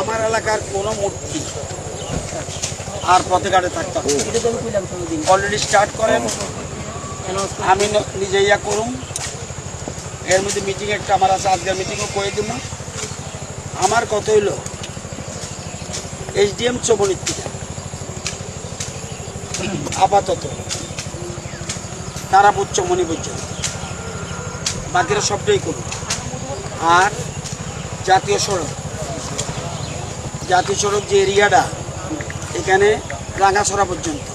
আমার এলাকার কোনো মূর্তি আর পথে ঘাটে থাকতে হবে। অলরেডি স্টার্ট করেন। আমি নিজে ইয়া করুম। এর মধ্যে মিটিং একটা আমার আছে, আজকের মিটিংও করে দিব আমার কত হইল এইচডিএম চবনির থেকে আপাতত। তারা তারাপুর চমনি পর্যন্ত বাকিরা সবটাই করুন আর জাতীয় সড়ক। জাতীয় সড়ক যে এরিয়াটা এখানে রাঙাছড়া পর্যন্ত।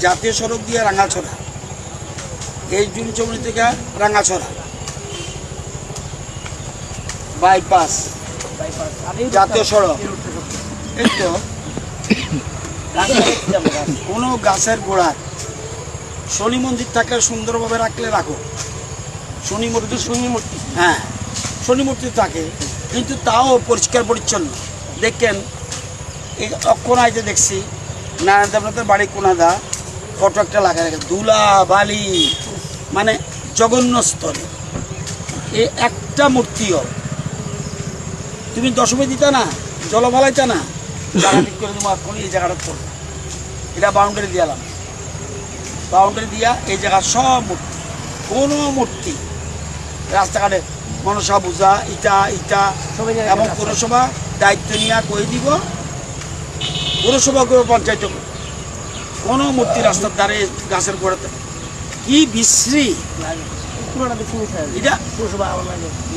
জাতীয় সড়ক দিয়ে রাঙাছড়া। এই জুন চৌমনি থেকে রাঙাছড়া। বাইপাস জাতীয় সড়ক। এই তো। কোনো গাছের গোড়ায় শনি মন্দির থাকলে সুন্দরভাবে রাখলে রাখো। শনি মূর্তি শনি মূর্তি। হ্যাঁ। শনি মূর্তি থাকে। কিন্তু তাও পরিষ্কার পরিচ্ছন্ন। দেখেন, এই অক্ষণাইতে দেখছি নারায়ণ দেবনাথের বাড়ি কোনাদা, ফটো একটা লাগায় রাখে ধুলা বালি মানে জঘন্য স্তরে। এই একটা মূর্তিও, তুমি দশমী দিতা না জল ফালাইতা না জায়গা ঠিক করে তোমার এখন এই জায়গাটা করবে। এটা বাউন্ডারি দিয়ালাম বাউন্ডারি দিয়া এই জায়গা সব মূর্তি, কোনো মূর্তি রাস্তাঘাটে মনসা বোঝা ইটা ইটা এবং পৌরসভা দায়িত্ব নিয়ে কয়ে দিব পৌরসভা করে পঞ্চায়েত। কোনো মূর্তি রাস্তার ধারে গাছের গোড়াতে কি বিশ্রী। এটা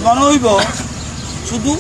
মনে হইব শুধু